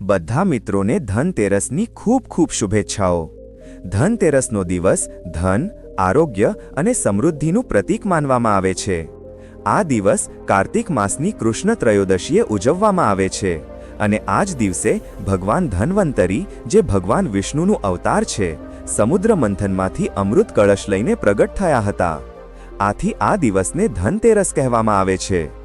બધા મિત્રોને ધનતેરસની ખૂબ ખૂબ શુભેચ્છાઓ. ધનતેરસનો દિવસ ધન, આરોગ્ય અને સમૃદ્ધિનું પ્રતીક માનવામાં આવે છે. આ દિવસ કાર્તિક માસની કૃષ્ણ ત્રયોદશીએ ઉજવવામાં આવે છે અને આ જ દિવસે ભગવાન ધન્વંતરી, જે ભગવાન વિષ્ણુનું અવતાર છે, સમુદ્ર મંથનમાંથી અમૃત કળશ લઈને પ્રગટ થયા હતા. આથી આ દિવસને ધનતેરસ કહેવામાં આવે છે.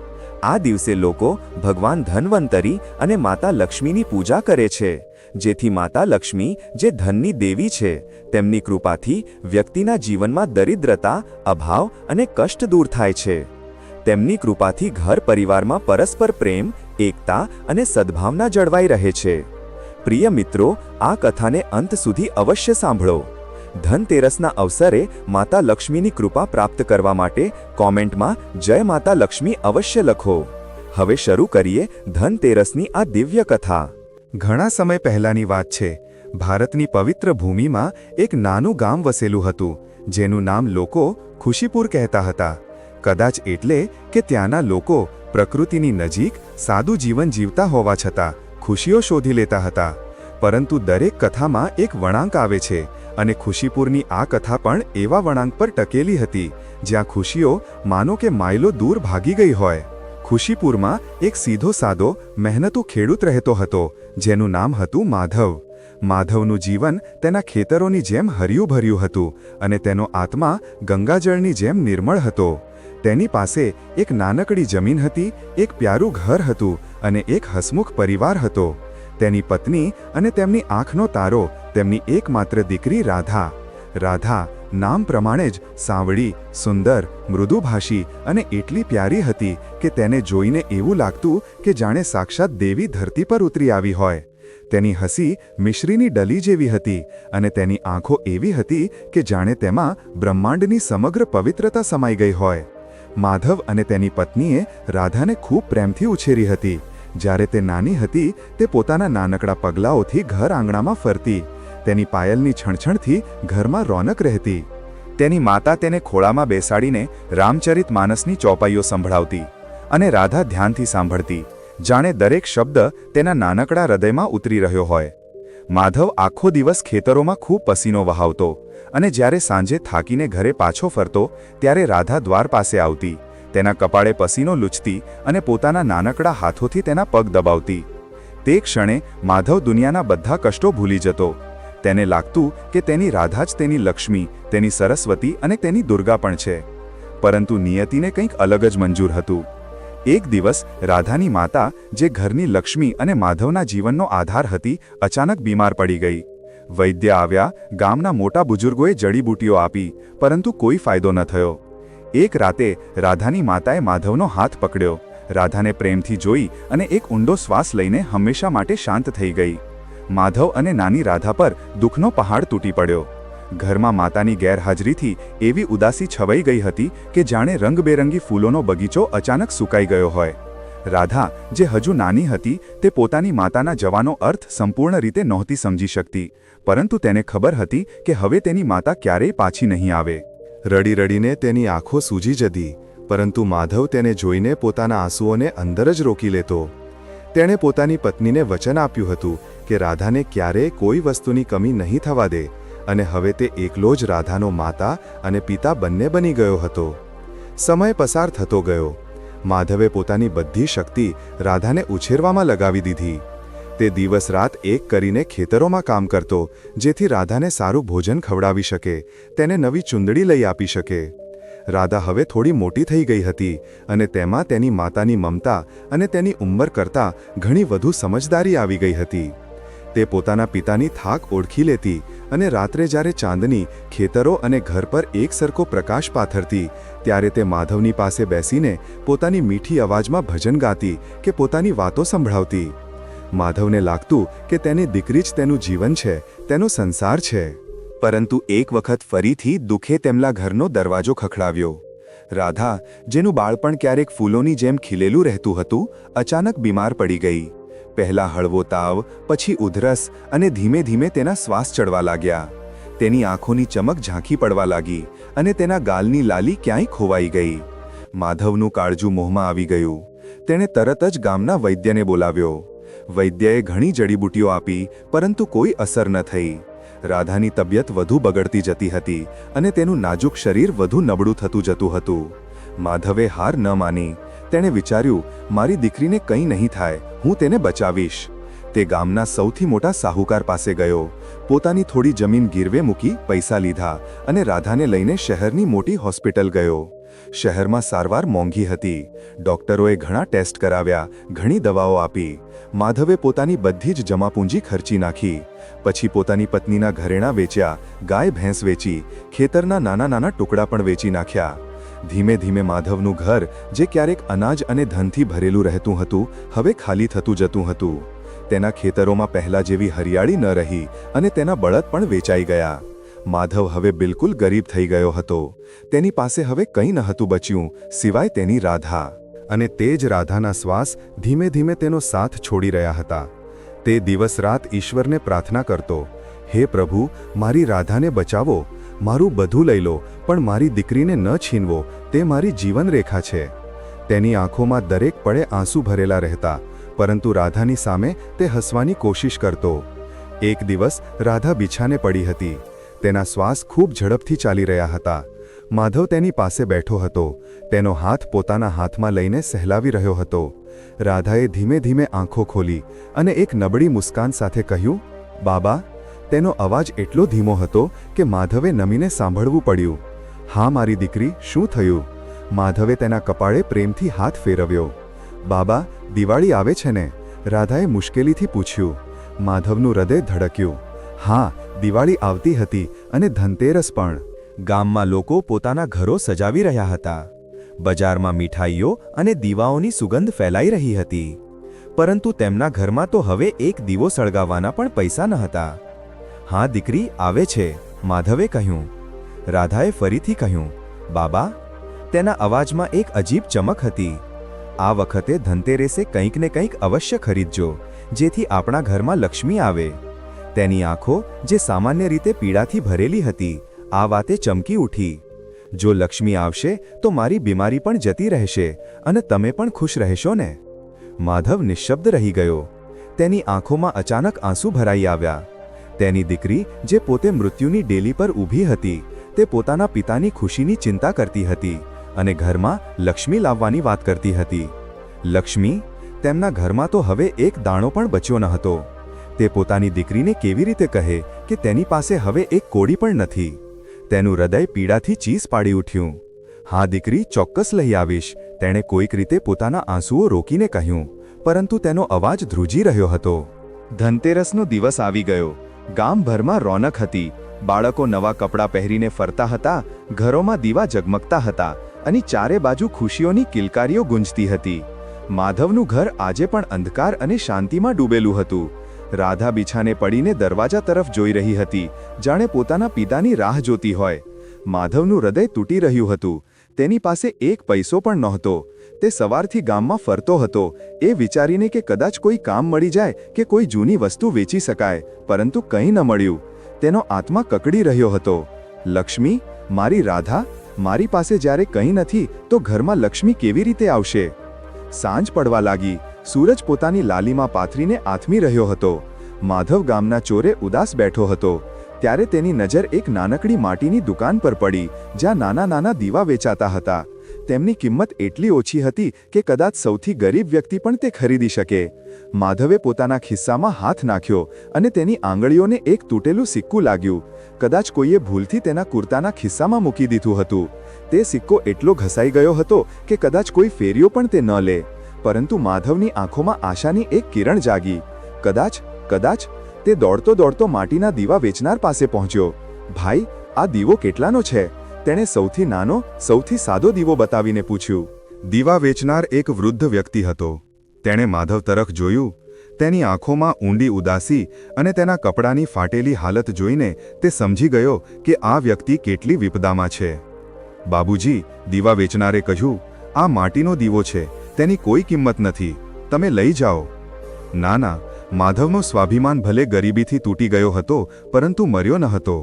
આ દિવસે લોકો ભગવાન ધન્વંતરી અને માતા લક્ષ્મીની પૂજા કરે છે. જેથી માતા લક્ષ્મી, જે ધનની દેવી છે, તેમની કૃપાથી વ્યક્તિના જીવનમાં દરિદ્રતા, અભાવ અને કષ્ટ દૂર થાય છે. તેમની કૃપાથી ઘર પરિવારમાં પરસ્પર પ્રેમ, એકતા અને સદ્ભાવના જળવાઈ રહે છે. પ્રિય મિત્રો, આ કથાને અંત સુધી અવશ્ય સાંભળો. ધનતેરસના અવસરે માતા લક્ષ્મીની કૃપા પ્રાપ્ત કરવા માટે કોમેન્ટમાં, જય માતા લક્ષ્મી, અવશ્ય લખો. હવે શરૂ કરીએ ધનતેરસની આ દિવ્ય કથા. ઘણા સમય પહેલાની વાત છે. ભારતની પવિત્ર ભૂમિમાં એક નાનું ગામ વસેલું હતું, જેનું નામ લોકો ખુશીપુર કહેતા હતા. કદાચ એટલે કે ત્યાંના લોકો પ્રકૃતિની નજીક સાદું જીવન જીવતા હોવા છતાં ખુશીઓ શોધી લેતા હતા. પરંતુ દરેક કથામાં એક વળાંક આવે છે. અને ખુશીપુરની આ કથા પણ એવા વળાંક પર ટકેલી હતી, જ્યાં ખુશીઓ, માનો કે માયલો દૂર ભાગી ગઈ હોય. ખુશીપુરમાં એક સીધો સાદો, મહેનતુ ખેડૂત રહેતો હતો, જેનું નામ હતું માધવ. માધવનું જીવન તેના ખેતરોની જેમ હર્યું ભર્યું હતું અને તેનો આત્મા ગંગાજળની જેમ નિર્મળ હતો. તેની પાસે એક નાનકડી જમીન હતી, એક પ્યારું ઘર હતું અને એક હસમુખ પરિવાર હતો. તેની પત્ની અને તેમની આંખનો તારો તેમની એકમાત્ર દીકરી રાધા. રાધા નામ પ્રમાણે જ સાવળી, સુંદર, મૃદુભાષી અને એટલી પ્યારી હતી કે તેને જોઈને એવું લાગતું કે જાણે સાક્ષાત દેવી ધરતી પર ઉતરી આવી હોય. તેની હસી મિશ્રીની ડલી જેવી હતી અને તેની આંખો એવી હતી કે જાણે તેમાં બ્રહ્માંડની સમગ્ર પવિત્રતા સમાઈ ગઈ હોય. માધવ અને તેની પત્નીએ રાધાને ખૂબ પ્રેમથી ઉછેરી હતી. જ્યારે તે નાની હતી, તે પોતાના નાનકડા પગલાઓથી ઘર આંગણામાં ફરતી. તેની પાયલની છણછણથી ઘરમાં રોનક રહેતી. તેની માતા તેને ખોળામાં બેસાડીને રામચરિત માનસની ચોપાઈઓ સંભળાવતી અને રાધા ધ્યાનથી સાંભળતી, જાણે દરેક શબ્દ તેના નાનકડા હૃદયમાં ઉતરી રહ્યો હોય. માધવ આખો દિવસ ખેતરોમાં ખૂબ પસીનો વહાવતો અને જ્યારે સાંજે થાકીને ઘરે પાછો ફરતો, ત્યારે રાધા દ્વાર પાસે આવતી, તેના કપાળે પસીનો લૂછતી અને પોતાના નાનકડા હાથોથી તેના પગ દબાવતી. તે ક્ષણે માધવ દુનિયાના બધા કષ્ટો ભૂલી જતો તેને લાગતું કે તેની રાધા જ તેની લક્ષ્મી, તેની સરસ્વતી અને તેની દુર્ગા પણ છે. પરંતુ નિયતિને કંઈક અલગ જ મંજૂર હતું. એક દિવસ રાધાની માતા, જે ઘરની લક્ષ્મી અને માધવના જીવનનો આધાર હતી, અચાનક બીમાર પડી ગઈ. વૈદ્ય આવ્યા, ગામના મોટા બુજુર્ગોએ જડીબૂટીઓ આપી, પરંતુ કોઈ ફાયદો ન થયો. એક રાતે રાધાની માતાએ માધવનો હાથ પકડ્યો. રાધાને પ્રેમથી જોઈ અને એક ઊંડો શ્વાસ લઈને હંમેશા માટે શાંત થઈ ગઈ. માધવ અને નાની રાધા પર દુઃખનો પહાડ તૂટી પડ્યો. ઘરમાં માતાની ગેરહાજરીથી એવી ઉદાસી છવાઈ ગઈ હતી કે જાણે રંગબેરંગી ફૂલોનો બગીચો અચાનક સુકાઈ ગયો હોય. રાધા, જે હજુ નાની હતી, તે પોતાની માતાના જવાનો અર્થ સંપૂર્ણ રીતે નહોતી સમજી શકતી, પરંતુ તેને ખબર હતી કે હવે તેની માતા ક્યારેય પાછી નહીં આવે. રડી રડીને તેની આંખો સૂજી જતી, પરંતુ માધવ તેને જોઈને પોતાના આંસુઓને અંદર જ રોકી લેતો. તેણે પોતાની પત્નીને વચન આપ્યું હતું કે રાધાને ક્યારેય કોઈ વસ્તુની કમી નહીં થવા દે અને હવે તે એકલો જ રાધાનો માતા અને પિતા બંને બની ગયો હતો. સમય પસાર થતો ગયો. માધવે પોતાની બધી શક્તિ રાધાને ઉછેરવામાં લગાવી દીધી. તે દિવસ રાત એક કરીને ખેતરોમાં કામ કરતો, જેથી રાધાને સારું ભોજન ખવડાવી શકે, તેને નવી ચુંદડી લઈ આપી શકે. રાધા હવે થોડી મોટી થઈ ગઈ હતી અને તેમાં તેની માતાની મમતા અને તેની ઉંમર કરતાં ઘણી વધુ સમજદારી આવી ગઈ હતી. તે પોતાના પિતાની થાક ઓળખી લેતી અને રાત્રે જ્યારે ચાંદની ખેતરો અને ઘર પર એક સરખો પ્રકાશ પાથરતી, ત્યારે તે માધવની પાસે બેસીને પોતાની મીઠી અવાજમાં ભજન ગાતી કે પોતાની વાતો સંભળાવતી. માધવને લાગતું કે તેની દીકરી જ તેનું જીવન છે, તેનો સંસાર છે. પરંતુ એક વખત ફરીથી દુઃખે તેમના ઘરનો દરવાજો ખખડાવ્યો. રાધા, જેનું બાળપણ ક્યારેક ફૂલોની જેમ ખીલેલું રહેતું હતું, અચાનક બીમાર પડી ગઈ. પહેલા હળવો તાવ, પછી ઉધરસ અને ધીમે ધીમે તેના શ્વાસ ચડવા લાગ્યા. તેની આંખોની ચમક ઝાંખી પડવા લાગી અને તેના ગાલની લાલી ક્યાંય ખોવાઈ ગઈ. માધવનું કાળજું મોહમાં આવી ગયું. તેણે તરત જ ગામના વૈદ્યને બોલાવ્યો. વૈદ્યએ ઘણી જડીબુટીઓ આપી, પરંતુ કોઈ અસર ન થઈ. રાધાની તબિયત વધુ બગડતી જતી હતી અને તેનું નાજુક શરીર વધુ નબળું થતું જતું હતું. માધવે હાર ન માની. તેણે વિચાર્યું, મારી દીકરીને કંઈ નહીં થાય, હું તેને બચાવીશ. તે ગામના સૌથી મોટા સાહુકાર પાસે ગયો. પોતાની થોડી જમીન ગીરવે મૂકી પૈસા લીધા અને રાધાને લઈને શહેરની મોટી હોસ્પિટલ ગયો. શહેરમાં સારવાર મોંઘી હતી. ડોક્ટરોએ ઘણા ટેસ્ટ કરાવ્યા, ઘણી દવાઓ આપી. માધવે પોતાની બધી જ જમાપૂંજી ખર્ચી નાખી. પછી પોતાની પત્નીના ઘરેણાં વેચ્યા, ગાય ભેંસ વેચી, ખેતરના નાના નાના ટુકડા પણ વેચી નાખ્યા. ધીમે ધીમે માધવનું ઘર, જે ક્યારેક અનાજ અને ધનથી ભરેલું રહેતું હતું, હવે ખાલી થતું જતું હતું. તેના ખેતરોમાં પહેલા જેવી હરિયાળી ન રહી અને તેના બળદ પણ વેચાઈ ગયા. માધવ હવે બિલકુલ ગરીબ થઈ ગયો હતો. તેની પાસે હવે કંઈ ન હતું બચ્યું, સિવાય તેની રાધા. અને તે જ રાધાના શ્વાસ ધીમે ધીમે તેનો સાથ છોડી રહ્યા હતા. તે દિવસ રાત ઈશ્વરને પ્રાર્થના કરતો, હે પ્રભુ, મારી રાધાને બચાવો, મારું બધું લઈ લો, પણ મારી દીકરીને ન છીનવો, તે મારી જીવનરેખા છે. તેની આંખોમાં દરેક પળે આંસુ ભરેલા રહેતા, પરંતુ રાધાની સામે તે હસવાની કોશિશ કરતો. એક દિવસ રાધા બિછાને પડી હતી. તેના શ્વાસ ખૂબ ઝડપથી ચાલી રહ્યા હતા. માધવ તેની પાસે બેઠો હતો. તેનો હાથ પોતાના હાથમાં લઈને સહેલાવી રહ્યો હતો. રાધાએ ધીમે ધીમે આંખો ખોલી અને એક નબળી મુસ્કાન સાથે કહ્યું, બાબા, તેનો અવાજ એટલો ધીમો હતો કે માધવે નમીને સાંભળવું પડ્યું. હા, મારી દીકરી, શું થયું? માધવે તેના કપાળે પ્રેમથી હાથ ફેરવ્યો. બાબા, દિવાળી આવે છે ને? રાધાએ મુશ્કેલીથી પૂછ્યું. માધવનું હૃદય ધડક્યું. હા દિવાળી આવતી હતી અને ધનતેરસ પણ. ગામમાં લોકો પોતાના ઘરો સજાવી રહ્યા હતા. બજારમાં મીઠાઈઓ અને દીવાઓની સુગંધ ફેલાઈ રહી હતી. પરંતુ તેમના ઘરમાં તો હવે એક દીવો સળગાવવાના પણ પૈસા ન હતા. હા, દીકરી, આવે છે, માધવે કહ્યું. રાધાએ ફરીથી કહ્યું, બાબા, તેના અવાજમાં એક અજીબ ચમક હતી. આ વખતે ધનતેરેસે કંઈક ને કંઈક અવશ્ય ખરીદજો, જેથી આપણા ઘરમાં લક્ષ્મી આવે. તેની આંખો, જે સામાન્ય રીતે પીડાથી ભરેલી હતી, આ વાતે ચમકી ઉઠી. જો લક્ષ્મી આવશે, તો મારી બીમારી પણ જતી રહેશે, અને તમે પણ ખુશ રહેશો ને? માધવ નિશબ્દ રહી ગયો. તેની આંખોમાં અચાનક આંસુ ભરાઈ આવ્યા. તેની દીકરી, જે પોતે મૃત્યુની ડેલી પર ઊભી હતી, તે પોતાના પિતાની ખુશીની ચિંતા કરતી હતી, અને ઘરમાં લક્ષ્મી લાવવાની વાત કરતી હતી. લક્ષ્મી, તેમના ઘરમાં તો હવે એક દાણો પણ બચ્યો ન હતો. તે પોતાની દીકરીને કેવી રીતે કહે કે તેની પાસે હવે એક કોડી પણ નથી? તેનું હૃદય પીડાથી ચીસ પાડી ઉઠ્યું. હા, દીકરી, ચોક્કસ લઈ આવીશ, તેણે કોઈક રીતે પોતાના આંસુઓ રોકીને કહ્યું, પરંતુ તેનો અવાજ ધ્રુજી રહ્યો હતો. ધનતેરસનો દિવસ આવી ગયો. ગામભરમાં રોનક હતી. બાળકો નવા કપડાં પહેરીને ફરતા હતા, ઘરોમાં દીવા ઝગમગતા હતા અને ચારે બાજુ ખુશીઓની કિલકારીઓ ગુંજતી હતી. માધવનું ઘર આજે પણ અંધકાર અને શાંતિમાં ડૂબેલું હતું. રાધા બિછાને પડીને દરવાજા તરફ જોઈ રહી હતી. જાણે પોતાના પિતાની રાહ જોતી હોય. માધવનું હૃદય તૂટી રહ્યું હતું. તેની પાસે એક પૈસો પણ નહોતો. તે સવારથી ગામમાં ફરતો હતો. એ વિચારીને કે કદાચ કોઈ કામ મળી જાય કે કોઈ જૂની વસ્તુ વેચી શકાય, પરંતુ કંઈ ન મળ્યું. તેનો આત્મા કકડી રહ્યો હતો. લક્ષ્મી, મારી રાધા, મારી પાસે જ્યારે કંઈ નથી, તો ઘરમાં લક્ષ્મી કેવી રીતે આવશે? સાંજ પડવા લાગી સૂરજ પોતાની લાલીમાં પાથરીને આથમી રહ્યો હતો. માધવ ગામના ચોરે ઉદાસ બેઠો હતો. ત્યારે તેની નજર એક નાનકડી માટીની દુકાન પર પડી, જ્યાં નાના નાના દીવા વેચાતા હતા. તેમની કિંમત એટલી ઓછી હતી કે કદાચ સૌથી ગરીબ વ્યક્તિ પણ તે ખરીદી શકે. માધવે પોતાના ખિસ્સામાં હાથ નાખ્યો અને તેની આંગળીઓને એક તૂટેલું સિક્કું લાગ્યું. કદાચ કોઈએ ભૂલથી તેના કુર્તાના ખિસ્સામાં મૂકી દીધું હતું. તે સિક્કો એટલો ઘસાઈ ગયો હતો કે કદાચ કોઈ ફેરિયો પણ તે ન લે. પરંતુ માધવની આંખોમાં આશાની એક કિરણ જાગી. કદાચ કદાચ, તે દોડતો દોડતો માટીના દીવા વેચનાર પાસે પહોંચ્યો. ભાઈ, આ દીવો કેટલાનો છે? તેણે સૌથી નાનો, સૌથી સાદો દીવો બતાવીને પૂછ્યું, દીવા વેચનાર એક વૃદ્ધ વ્યક્તિ હતો. તેણે માધવ તરફ જોયું, તેની આંખોમાં ઊંડી ઉદાસી અને તેના કપડાની ફાટેલી હાલત જોઈને તે સમજી ગયો કે આ વ્યક્તિ કેટલી વિપદામાં છે. બાબુજી, દીવા વેચનારે કહ્યું, આ માટીનો દીવો છે, તેની કોઈ કિંમત નથી, તમે લઈ જાઓ. ના ના, માધવનો સ્વાભિમાન ભલે ગરીબીથી તૂટી ગયો હતો, પરંતુ મર્યો ન હતો.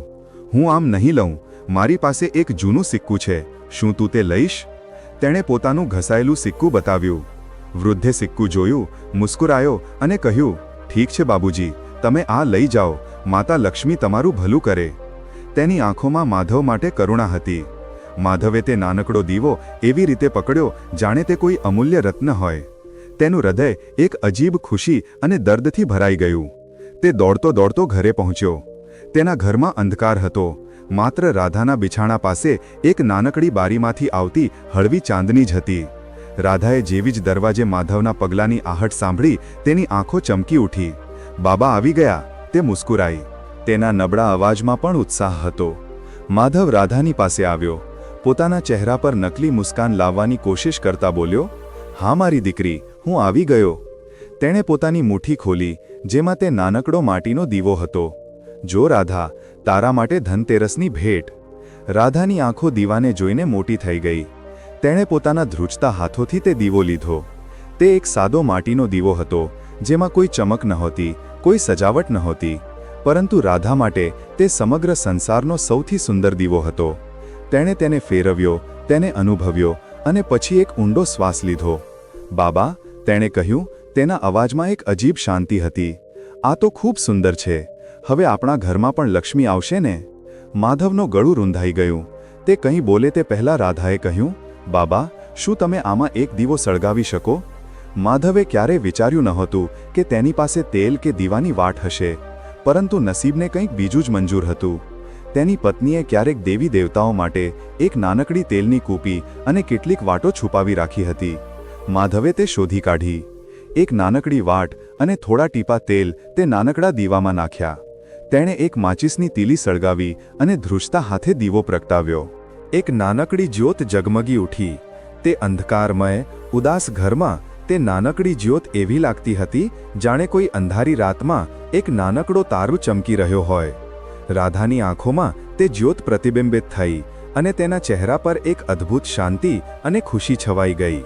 હું આમ નહીં લઉં મારી પાસે એક જૂનું સિક્કું છે. શું તું તે લઈશ? તેણે પોતાનું ઘસાયેલું સિક્કું બતાવ્યું. વૃદ્ધે સિક્કું જોયું, મુસ્કુરાયો અને કહ્યું, ઠીક છે બાબુજી, તમે આ લઈ જાઓ. માતા લક્ષ્મી તમારું ભલું કરે. તેની આંખોમાં માધવ માટે કરુણા હતી. માધવે તે નાનકડો દીવો એવી રીતે પકડ્યો જાણે તે કોઈ અમૂલ્ય રત્ન હોય. તેનું હૃદય એક અજીબ ખુશી અને દર્દથી ભરાઈ ગયું. તે દોડતો દોડતો ઘરે પહોંચ્યો. તેના ઘરમાં અંધકાર હતો. માત્ર રાધાના બિછાણા પાસે એક નાનકડી બારીમાંથી આવતી હળવી ચાંદની જ હતી. રાધાએ જેવી જ દરવાજે માધવના પગલાંની આહટ સાંભળી તેની આંખો ચમકી ઉઠી. બાબા આવી ગયા, તે મુસ્કુરાઈ. તેના નબળા અવાજમાં પણ ઉત્સાહ હતો. માધવ રાધાની પાસે આવ્યો. પોતાના ચહેરા પર નકલી મુસ્કાન લાવવાની કોશિશ કરતા બોલ્યો, હા મારી દીકરી, હું આવી ગયો. તેણે પોતાની મુઠ્ઠી ખોલી, જેમાં તે નાનકડો માટીનો દીવો હતો. જો રાધા, તારા માટે ધનતેરસની ભેટ. રાધાની આંખો દીવાને જોઈને મોટી થઈ ગઈ. તેણે પોતાના ધ્રુજતા હાથોથી તે દીવો લીધો. તે એક સાદો માટીનો દીવો હતો, જેમાં કોઈ ચમક નહોતી, કોઈ સજાવટ નહોતી. પરંતુ રાધા માટે તે સમગ્ર સંસારનો સૌથી સુંદર દીવો હતો. તેણે તેને ફેરવ્યો, તેને અનુભવ્યો અને પછી એક ઊંડો શ્વાસ લીધો. બાબા, તેણે કહ્યું, તેના અવાજમાં એક અજીબ શાંતિ હતી. આ તો ખૂબ સુંદર છે. હવે આપણા ઘરમાં પણ લક્ષ્મી આવશે ને? માધવનો ગળું રૂંધાઈ ગયું. તે કંઈ બોલે તે પહેલાં રાધાએ કહ્યું, બાબા, શું તમે આમાં એક દીવો સળગાવી શકો? માધવે ક્યારેય વિચાર્યું નહોતું કે તેની પાસે તેલ કે દીવાની વાટ હશે, પરંતુ નસીબને કંઈક બીજું જ મંજૂર હતું. તેની પત્નીએ ક્યારેક દેવી દેવતાઓ માટે એક નાનકડી તેલની કૂપી અને કેટલીક વાટો છુપાવી રાખી હતી. માધવે તે શોધી કાઢી. એક નાનકડી વાટ અને થોડા ટીપા તેલ તે નાનકડા દીવામાં નાખ્યા. તેણે એક માચિસની તીલી સળગાવી અને ધ્રુજતા હાથે દીવો પ્રગટાવ્યો. એક નાનકડી જ્યોત જગમગી ઉઠી. તે અંધકારમય, ઉદાસ ઘરમાં તે નાનકડી જ્યોત એવી લાગતી હતી, જાણે કોઈ અંધારી રાતમાં એક નાનકડો તારું ચમકી રહ્યો હોય. રાધાની આંખોમાં તે જ્યોત પ્રતિબિંબિત થઈ અને તેના ચહેરા પર એક અદ્ભુત શાંતિ અને ખુશી છવાઈ ગઈ.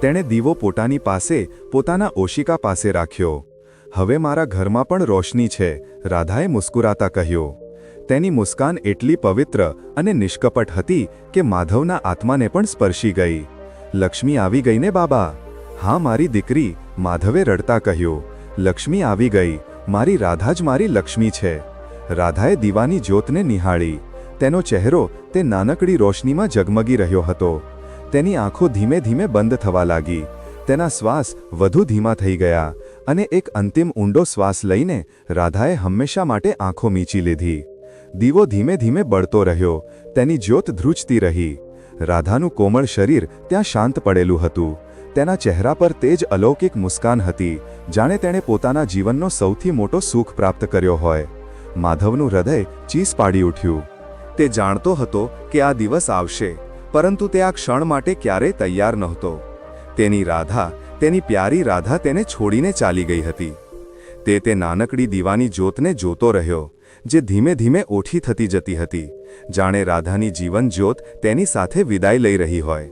તેણે દીવો પોતાની પાસે, પોતાના ઓશિકા પાસે રાખ્યો. હવે મારા ઘરમાં પણ રોશની છે, રાધાએ મુસ્કુરાતા કહ્યું. તેની મુસ્કાન એટલી પવિત્ર અને નિષ્કપટ હતી કે માધવના આત્માને પણ સ્પર્શી ગઈ. લક્ષ્મી આવી ગઈ ને બાબા, હા મારી દીકરી, માધવે રડતા કહ્યું. લક્ષ્મી આવી ગઈ, મારી રાધા જ મારી લક્ષ્મી છે. રાધાએ દીવાની જ્યોતને નિહાળી. તેનો ચહેરો તે નાનકડી રોશનીમાં ઝગમગી રહ્યો હતો. તેની આંખો ધીમે ધીમે બંધ થવા લાગી. તેના શ્વાસ વધુ ધીમા થઈ ગયા. અને એક અંતિમ ઊંડો શ્વાસ લઈને રાધાએ હંમેશા માટે આંખો મીચી લીધી. દીવો ધીમે ધીમે બળતો રહ્યો. તેની જ્યોત ધ્રુજતી રહી. રાધાનું કોમળ શરીર ત્યાં શાંત પડેલું હતું. તેના ચહેરા પર તેજ અલૌકિક મુસ્કાન હતી. જાણે તેણે પોતાના જીવનનો સૌથી મોટો સુખ પ્રાપ્ત કર્યો હોય. માધવનું હૃદય ચીસ પાડી ઉઠ્યું. તે જાણતો હતો કે આ દિવસ આવશે, પરંતુ તે આ ક્ષણ માટે ક્યારેય તૈયાર નહોતો. તેની રાધા તેની પ્યારી રાધા તેને છોડીને ચાલી ગઈ હતી. તે તે નાનકડી દીવાની જ્યોતને જોતો રહ્યો, જે ધીમે ધીમે ઓછી થતી જતી હતી. જાણે રાધાની જીવન જ્યોત તેની સાથે વિદાય લઈ રહી હોય.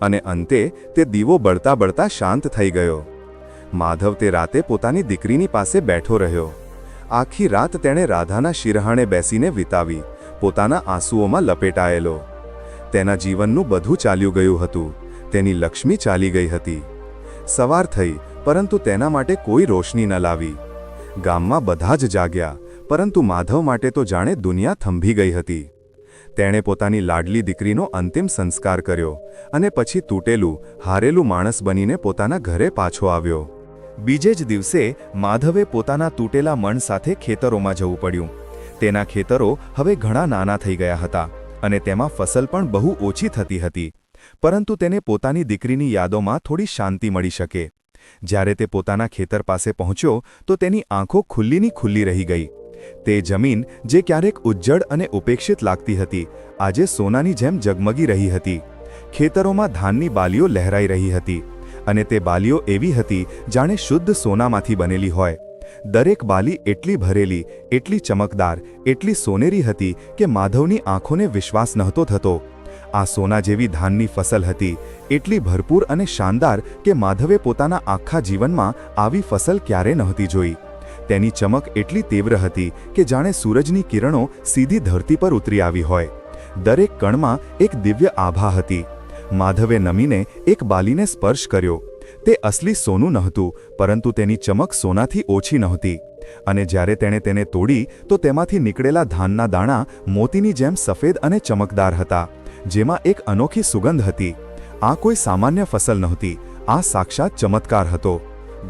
અને અંતે તે દીવો બળતા બળતા શાંત થઈ ગયો. માધવ તે રાતે પોતાની દીકરીની પાસે બેઠો રહ્યો. આખી રાત તેણે રાધાના શિરહાણે બેસીને વિતાવી, પોતાના આંસુઓમાં લપેટાયેલો. તેના જીવનનું બધું ચાલ્યું ગયું હતું. તેની લક્ષ્મી ચાલી ગઈ હતી. સવાર થઈ, પરંતુ તેના માટે કોઈ રોશની ન લાવી. ગામમાં બધા જ જાગ્યા, પરંતુ માધવ માટે તો જાણે દુનિયા થંભી ગઈ હતી. તેણે પોતાની લાડલી દીકરીનો અંતિમ સંસ્કાર કર્યો અને પછી તૂટેલું, હારેલું માણસ બનીને પોતાના ઘરે પાછો આવ્યો. બીજે જ દિવસે, માધવે પોતાના તૂટેલા મન સાથે ખેતરોમાં જવું પડ્યું. તેના ખેતરો હવે ઘણા નાના થઈ ગયા હતા અને તેમાં ફસલ પણ બહુ ઓછી થતી હતી. પરંતુ તેને પોતાની દીકરીની યાદોમાં થોડી શાંતિ મળી શકે. જ્યારે તે પોતાના ખેતર પાસે પહોંચ્યો, તો તેની આંખો ખુલ્લીની ખુલ્લી રહી ગઈ. તે જમીન, જે ક્યારેક ઉજ્જડ અને ઉપેક્ષિત લાગતી હતી, આજે સોનાની જેમ જગમગી રહી હતી. ખેતરોમાં ધાનની બાલીઓ લહેરાઈ રહી હતી, અને તે બાલીઓ એવી હતી, જાણે શુદ્ધ સોનામાંથી બનેલી હોય. દરેક બાલી એટલી ભરેલી, એટલી ચમકદાર, એટલી સોનેરી હતી, કે માધવની આંખોને વિશ્વાસ નહોતો થતો. આ સોના જેવી ધાનની ફસલ હતી. એટલી ભરપૂર અને શાનદાર કે માધવે પોતાના આખા જીવનમાં આવી ફસલ ક્યારે નહોતી જોઈ. તેની ચમક એટલી તીવ્ર હતી કે જાણે સૂરજની કિરણો સીધી ધરતી પર ઉતરી આવી હોય. દરેક કણમાં એક દિવ્ય આભા હતી. માધવે નમીને એક બાલીને સ્પર્શ કર્યો. તે અસલી સોનું નહોતું, પરંતુ તેની ચમક સોનાથી ઓછી નહોતી. અને જ્યારે તેણે તેને તોડી, તો તેમાંથી નીકળેલા ધાનના દાણા મોતીની જેમ સફેદ અને ચમકદાર હતા. જેમાં એક અનોખી સુગંધ હતી. આ કોઈ સામાન્ય ફસલ નહોતી. આ સાક્ષાત ચમત્કાર હતો.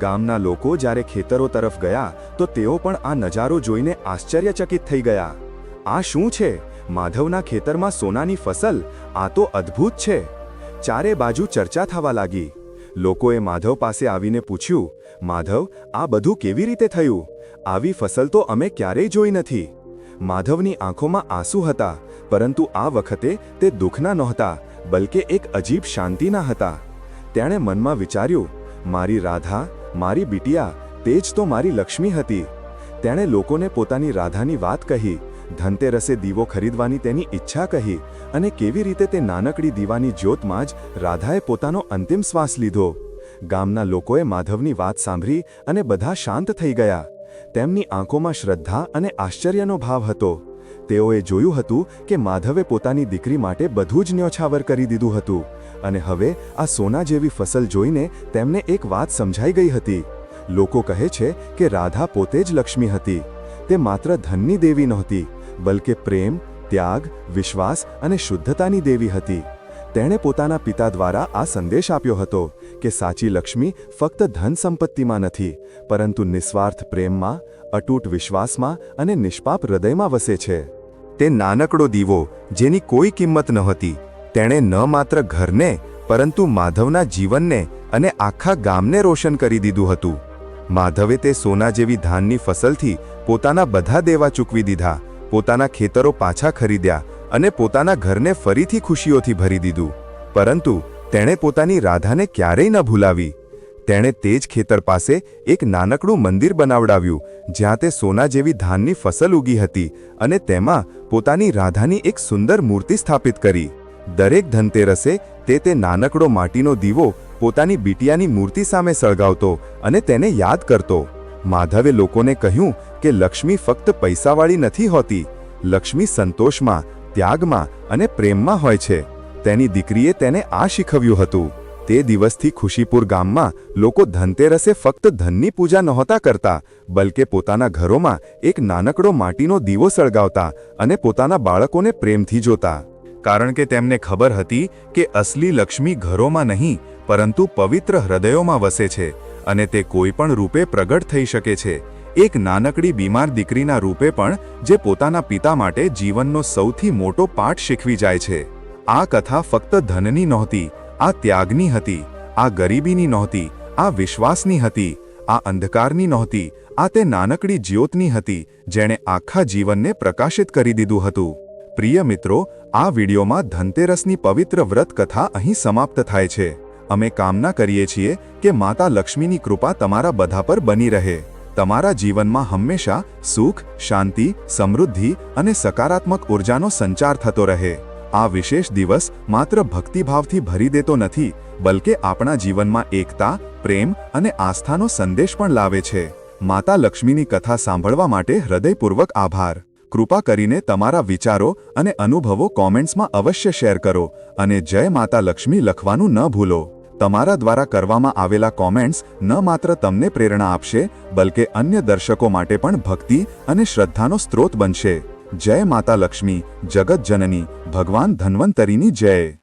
ગામના લોકો જ્યારે ખેતરો તરફ ગયા, તો તેઓ પણ આ નજારો જોઈને આશ્ચર્યચકિત થઈ ગયા. આ શું છે? માધવના ખેતરમાં સોનાની ફસલ? આ તો અદ્ભુત છે. ચારે બાજુ ચર્ચા થવા લાગી. લોકોએ માધવ પાસે આવીને પૂછ્યું, માધવ, આ બધું કેવી રીતે થયું? આવી ફસલ તો અમે ક્યારેય જોઈ નથી. માધવની આંખોમાં આંસુ હતા, પરંતુ આ વખતે તે દુઃખના નહોતા, બલકે એક અજીબ શાંતિના હતા. તેણે મનમાં વિચાર્યું, મારી રાધા, મારી બિટિયા તે જ તો મારી લક્ષ્મી હતી. તેણે લોકોને પોતાની રાધાની વાત કહી, ધનતેરસે દીવો ખરીદવાની તેની ઈચ્છા કહી અને કેવી રીતે તે નાનકડી દીવાની જ્યોતમાં જ રાધાએ પોતાનો અંતિમ શ્વાસ લીધો. ગામના લોકોએ માધવની વાત સાંભળી અને બધા શાંત થઈ ગયા. તેમની આંખોમાં શ્રદ્ધા અને આશ્ચર્યનો ભાવ હતો. તેઓએ જોયું હતું કે માધવે પોતાની દીકરી માટે બધું જ ન્યોછાવર કરી દીધું હતું અને હવે આ સોના જેવી ફસલ જોઈને તેમને એક વાત સમજાઈ ગઈ હતી. લોકો કહે છે કે રાધા પોતે જ લક્ષ્મી હતી. તે માત્ર ધનની દેવી નહોતી, બલકે પ્રેમ, ત્યાગ, વિશ્વાસ અને શુદ્ધતાની દેવી હતી. તેણે પોતાના પિતા દ્વારા આ સંદેશ આપ્યો હતો કે સાચી લક્ષ્મી ફક્ત ધન સંપત્તિમાં નથી, પરંતુ નિસ્વાર્થ પ્રેમમાં, અટૂટ વિશ્વાસમાં અને નિષ્પાપ હૃદયમાં વસે છે. તે નાનકડો દીવો, જેની કોઈ કિંમત નહોતી તેણે ન માત્ર ઘરને, પરંતુ માધવના જીવનને અને આખા ગામને રોશન કરી દીધું હતું. માધવે તે સોના જેવી ધાનની ફસલથી પોતાના બધા દેવા ચૂકવી દીધા, પોતાના ખેતરો પાછા ખરીદ્યા અને પોતાના ઘરને ફરીથી ખુશીઓથી ભરી દીધું. પરંતુ તેણે પોતાની રાધાને ક્યારેય ન ભૂલાવી. તેણે તે જ ખેતર પાસે એક નાનકડું મંદિર બનાવડાવ્યું, જ્યાં તે સોના જેવી ધાનની ફસલ ઉગી હતી અને તેમાં પોતાની રાધાની એક સુંદર મૂર્તિ સ્થાપિત કરી. દરેક ધનતેરસે તે તે નાનકડો માટીનો દીવો પોતાની બીટિયાની મૂર્તિ સામે સળગાવતો અને તેને યાદ કરતો. માધવે લોકોને કહ્યું કે લક્ષ્મી ફક્ત પૈસાવાળી નથી હોતી, લક્ષ્મી સંતોષમાં, ત્યાગમાં અને પ્રેમમાં હોય છે. તેની દીકરીએ તેને આ શીખવ્યું હતું. તે દિવસથી ખુશીપુર ગામમાં લોકો ધનતેરસે ફક્ત ધનની પૂજા નહોતા કરતા, બલકે પોતાના ઘરોમાં એક નાનકડો માટીનો દીવો સળગાવતા અને પોતાના બાળકોને પ્રેમથી જોતા. કારણ કે તેમને ખબર હતી કે અસલી લક્ષ્મી ઘરોમાં નહીં, પરંતુ પવિત્ર હૃદયોમાં વસે છે અને તે કોઈ પણ રૂપે પ્રગટ થઈ શકે છે. એક નાનકડી બીમાર દીકરીના રૂપે પણ જે પોતાના પિતા માટે જીવનનો સૌથી મોટો પાઠ શીખવી જાય છે. આ કથા ફક્ત ધનની નહોતી, આ ત્યાગની હતી, આ ગરીબીની નહોતી, આ વિશ્વાસની હતી, આ અંધકારની નહોતી, આ તે નાનકડી જ્યોતની હતી, જેણે આખા જીવનને પ્રકાશિત કરી દીધું હતું. પ્રિય મિત્રો, આ વિડીયોમાં ધનતેરસની પવિત્ર વ્રત કથા અહીં સમાપ્ત થાય છે. અમે કામના કરીએ છીએ કે માતા લક્ષ્મીની કૃપા તમારા બધા પર બની રહે. તમારા જીવનમાં હંમેશા સુખ, શાંતિ, સમૃદ્ધિ અને સકારાત્મક ઉર્જાનો સંચાર થતો રહે. આ વિશેષ દિવસ માત્ર ભક્તિભાવથી ભરી દેતો નથી, બલકે આપણા જીવનમાં એકતા, પ્રેમ અને આસ્થાનો સંદેશ પણ લાવે છે. માતા લક્ષ્મીની કથા સાંભળવા માટે હૃદયપૂર્વક આભાર. કૃપા કરીને તમારા વિચારો અને અનુભવો કોમેન્ટ્સમાં અવશ્ય શેર કરો અને જય માતા લક્ષ્મી લખવાનું ન ભૂલો. તમારા દ્વારા કરવામાં આવેલા કોમેન્ટ્સ ન માત્ર તમને પ્રેરણા આપશે, બલકે અન્ય દર્શકો માટે પણ ભક્તિ અને શ્રદ્ધાનો સ્ત્રોત બનશે. જય માતા લક્ષ્મી જગત જનની ભગવાન ધન્વંતરીની જય.